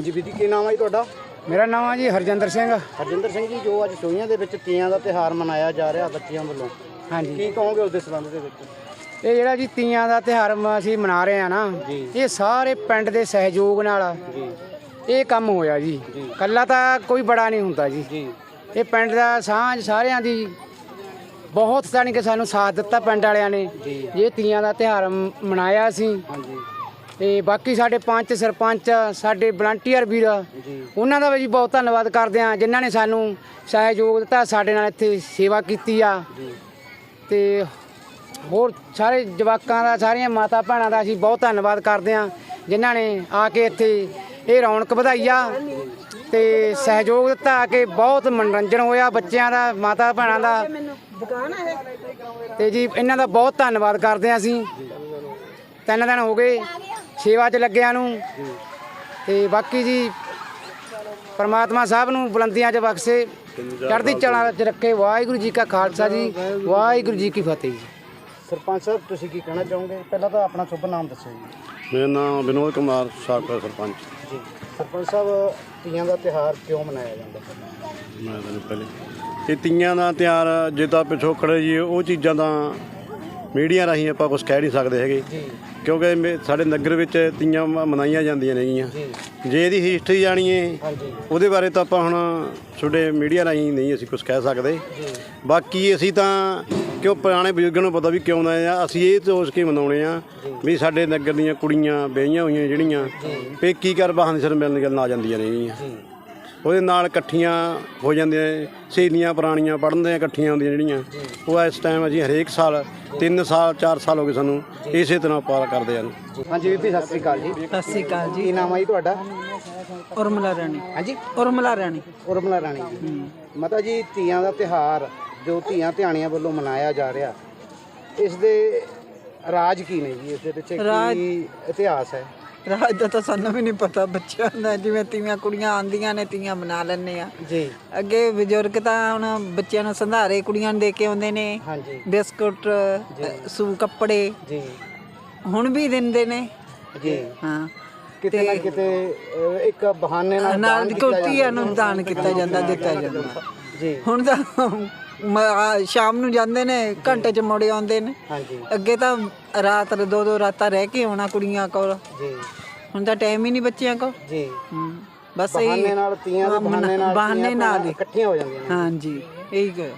ਕੀ ਨਾਮ ਹੈ ਜੀ ਤੁਹਾਡਾ? ਮੇਰਾ ਨਾਮ ਹੈ ਜੀ ਹਰਜਿੰਦਰ ਸਿੰਘ। ਹਰਜਿੰਦਰ ਸਿੰਘ ਜੀ ਜੋ ਅੱਜ ਸੋਈਆਂ ਦੇ ਵਿੱਚ ਤੀਆਂ ਦਾ ਤਿਹਾਰ ਮਨਾਇਆ ਜਾ ਰਿਹਾ ਬੱਚਿਆਂ ਵੱਲੋਂ। ਹਾਂਜੀ। ਕੀ ਕਹੋਗੇ ਉਸ ਦੇ ਸੰਬੰਧ ਦੇ ਵਿੱਚ? ਇਹ ਜਿਹੜਾ ਜੀ ਤੀਆਂ ਦਾ ਤਿਉਹਾਰ ਮ- ਅਸੀਂ ਮਨਾ ਰਹੇ ਆ ਨਾ ਜੀ। ਇਹ ਸਾਰੇ ਪਿੰਡ ਦੇ ਸਹਿਯੋਗ ਨਾਲ ਜੀ। ਇਹ ਕੰਮ ਹੋਇਆ ਜੀ। ਜੀ। ਕੱਲਾ ਤਾਂ ਕੋਈ ਬੜਾ ਨਹੀਂ ਹੁੰਦਾ ਜੀ। ਜੀ। ਇਹ ਪਿੰਡ ਦਾ ਸਾਂਝ ਸਾਰਿਆਂ ਦੀ ਬਹੁਤ ਤਾਣੀ ਕਿ ਸਾਨੂੰ ਸਾਥ ਦਿੱਤਾ ਪਿੰਡ ਵਾਲਿਆਂ ਨੇ ਜੀ। ਇਹ ਤੀਆਂ ਦਾ ਤਿਉਹਾਰ ਮ- ਮਨਾਇਆ ਸੀ ਹਾਂਜੀ। ਤੇ ਬਾਕੀ ਸਾਡੇ ਪੰਚ ਸਰਪੰਚ ਸਾਡੇ ਵਲੰਟੀਅਰ ਵੀਰ ਉਹਨਾਂ ਦਾ ਵੀ ਬਹੁਤ ਧੰਨਵਾਦ ਕਰਦੇ ਆ ਜਿਨ੍ਹਾਂ ਨੇ ਸਾਨੂੰ ਸਹਿਯੋਗ ਦਿੱਤਾ ਸਾਡੇ ਨਾਲ ਇੱਥੇ ਸੇਵਾ ਕੀਤੀ ਆ। ਤੇ ਹੋਰ ਸਾਰੇ ਜਵਾਕਾਂ ਦਾ ਸਾਰੀਆਂ ਮਾਤਾ ਭੈਣਾਂ ਦਾ ਅਸੀਂ ਬਹੁਤ ਧੰਨਵਾਦ ਕਰਦੇ ਹਾਂ ਜਿਨ੍ਹਾਂ ਨੇ ਆ ਕੇ ਇੱਥੇ ਇਹ ਰੌਣਕ ਵਧਾਈ ਆ। ਤੇ ਸਹਿਯੋਗ ਦਿੱਤਾ ਆ ਕੇ ਬਹੁਤ ਮਨੋਰੰਜਨ ਹੋਇਆ ਬੱਚਿਆਂ ਦਾ ਮਾਤਾ ਭੈਣਾਂ ਦਾ। ਤੇ ਜੀ ਇਹਨਾਂ ਦਾ ਬਹੁਤ ਧੰਨਵਾਦ ਕਰਦੇ ਹਾਂ ਅਸੀਂ। ਤਿੰਨ ਦਿਨ ਹੋ ਗਏ। ਸੇਵਾ 'ਚ ਲੱਗਿਆਂ ਨੂੰ। ਤੇ ਬਾਕੀ ਜੀ ਪਰਮਾਤਮਾ ਸਾਹਿਬ ਨੂੰ ਬੁਲੰਦੀਆਂ 'ਚ ਬਖਸ਼ੇ। ਚੜ੍ਹਦੀ ਚੜਾ 'ਚ ਰੱਖੇ। ਵਾਹਿਗੁਰੂ ਜੀ ਕਾ ਖਾਲਸਾ ਜੀ। ਵਾਹਿਗੁਰੂ ਜੀ ਕੀ ਫਤਿਹ ਜੀ। ਸਰਪੰਚ ਸਾਹਿਬ ਤੁਸੀਂ ਕੀ ਕਹਿਣਾ ਚਾਹੋਗੇ? ਪਹਿਲਾਂ ਤਾਂ ਆਪਣਾ ਸ਼ੁਭ ਨਾਮ ਦੱਸੋ ਜੀ। ਮੇਰਾ ਨਾਮ ਵਿਨੋਦ ਕੁਮਾਰ ਸਾਬਕਾ ਸਰਪੰਚ। ਜੀ। ਸਰਪੰਚ ਸਾਹਿਬ ਤੀਆਂ ਦਾ ਤਿਹਾਰ ਕਿਉਂ ਮਨਾਇਆ ਜਾਂਦਾ? ਹੈ ਮੈਂ ਤੁਹਾਨੂੰ ਪਹਿਲੇ। ਇਹ ਤੀਆਂ ਦਾ ਤਿਉਹਾਰ ਜੇ ਤਾਂ ਪਿਛੋਕੜ ਜੀ ਉਹ ਚੀਜ਼ਾਂ ਦਾ ਮੀਡੀਆ ਰਾਹੀਂ ਆਪਾਂ ਕੁਝ ਕਹਿ ਨਹੀਂ ਸਕਦੇ ਹੈਗੇ। ਕਿਉਂਕਿ ਮੇ- ਸਾਡੇ ਨਗਰ ਵਿੱਚ ਤੀਆਂ ਮ- ਮਨਾਈਆਂ ਜਾਂਦੀਆਂ ਨੇਗੀਆਂ। ਜੀ। ਇਹਦੀ ਹਿਸਟਰੀ ਜਾਣੀਏ ਉਹਦੇ ਬਾਰੇ ਤਾਂ ਆਪਾਂ ਹੁਣ ਤੁਹਾਡੇ ਮੀਡੀਆ ਰਾਹੀਂ ਨਹੀਂ ਅਸੀਂ ਕੁਝ ਕਹਿ ਸਕਦੇ। ਬਾਕੀ ਅਸੀਂ ਤਾਂ ਕਿਉਂ ਪੁਰਾਣੇ ਬਜ਼ੁਰਗਾਂ ਨੂੰ ਪਤਾ ਵੀ ਕਿਉਂ ਨਾ ਆ ਅਸੀਂ ਇਹ ਸੋਚ ਕੇ ਮਨਾਉਣੇ ਆ ਵੀ ਸਾਡੇ ਨਗਰ ਦੀਆਂ ਕੁੜੀਆਂ ਵਿਆਹੀਆਂ ਹੋਈਆਂ ਜਿਹੜੀਆਂ ਪੇਕੀ ਘਰ ਬਹਾਨੇ ਸਿਰ ਮਿਲਣ ਗੱਲ ਆ ਜਾਂਦੀਆਂ ਨੇਗੀਆਂ। ਉਹਦੇ ਨਾਲ ਇਕੱਠੀਆਂ ਹੋ ਜਾਂਦੀਆਂ ਨੇ। ਸਹੇਲੀਆਂ ਪੁਰਾਣੀਆਂ ਪੜ੍ਹਨ ਇਕੱਠੀਆਂ ਹੁੰਦੀਆਂ ਜਿਹੜੀਆਂ। ਉਹ ਇਸ ਟਾਈਮ ਅਸੀਂ ਹਰੇਕ ਸਾਲ 3 ਸਾਲ 4 ਸਾਲ ਹੋ ਗਏ ਸਾਨੂੰ ਇਸੇ ਤਰ੍ਹਾਂ ਪਾਲ ਕਰਦੇ ਹਨ ਹਾਂਜੀ ਬੀਬੀ ਸਤਿ ਸ੍ਰੀ ਅਕਾਲ ਜੀ। ਸਤਿ ਸ੍ਰੀ ਅਕਾਲ ਜੀ। ਕੀ ਨਾਮ ਹੈ ਜੀ ਤੁਹਾਡਾ? ਉਰਮਲਾ ਰਾਣੀ। ਹਾਂਜੀ? ਉਰਮਲਾ ਰਾਣੀ। ਉਰਮਲਾ ਰਾਣੀ ਜੀ। ਮਾਤਾ ਜੀ ਤੀਆਂ ਦਾ ਤਿਹਾਰ ਜੋ ਧੀਆਂ ਧਿਆਣੀਆਂ ਵੱਲੋਂ ਮਨਾਇਆ ਜਾ ਰਿਹਾ ਇਸ ਦੇ ਰਾਜ ਕੀ ਨੇ ਜੀ? ਇਸ ਦੇ ਪਿੱਛੇ ਕੀ ਇਤਿਹਾਸ ਹੈ? ਰਾਜ ਦਾ ਤਾਂ ਸਾਨੂੰ ਵੀ ਨਹੀਂ ਪਤਾ ਬੱਚਿਆਂ ਦਾ ਜਿਵੇਂ ਤੀਆਂ ਕੁੜੀਆਂ ਆਂਦੀਆਂ ਨੇ ਤੀਆਂ ਬਣਾ ਲੈਂਦੇ ਆ। ਜੀ। ਅੱਗੇ ਬਜ਼ੁਰਗ ਤਾਂ ਹੁਣ ਬੱਚਿਆਂ ਨੂੰ ਸੰਧਾਰੇ ਕੁੜੀਆਂ ਨੂੰ ਦੇ ਕੇ ਆਉਂਦੇ ਨੇ ਹਾਂਜੀ। ਬਿਸਕੁਟ ਸੂ ਕੱਪੜੇ। ਜੀ। ਹੁਣ ਵੀ ਦਿੰਦੇ ਨੇ। ਜੀ। ਹਾਂ। ਕਿਤੇ ਨਾ ਕਿਤੇ ਅਹ, ਇੱਕ ਬਹਾਨੇ ਨਾਲ ਨਾਲ ਕੀਤਾ ਕੁੜਤੀਆਂ ਨੂੰ ਦਾਨ ਕੀਤਾ ਜਾਂਦਾ ਦਿੱਤਾ ਜਾਂਦਾ। ਜੀ। ਹੁਣ ਤਾਂ ਮ- ਆ ਸ਼ਾਮ ਨੂੰ ਜਾਂਦੇ ਨੇ ਘੰਟੇ ਚ ਮੁੜ ਆਉਂਦੇ ਨੇ। ਹਾਂਜੀ। ਅੱਗੇ ਤਾਂ ਰਾਤ ਦੋ ਦੋ ਰਾਤਾਂ ਰਹਿ ਕੇ ਆਉਣਾ ਕੁੜੀਆਂ ਕੋਲ। ਜੀ। ਹੁਣ ਤਾਂ ਟਾਈਮ ਹੀ ਨਹੀਂ ਬੱਚਿਆਂ ਕੋਲ। ਜੀ। ਹਮ, ਬਸ ਬਹਾਨੇ ਇਹ ਨਾਲ ਤੀਆਂ ਦੇ ਬਹਾਨੇ ਨਾਲ ਬਹਾਨੇ ਧੀਆਂ ਨਾਲ ਹੀ। ਇਕੱਠੀਆਂ ਹੋ ਜਾਂਦੀਆਂ ਨੇ। ਹਾਂਜੀ ਇਹੀ ਜੀ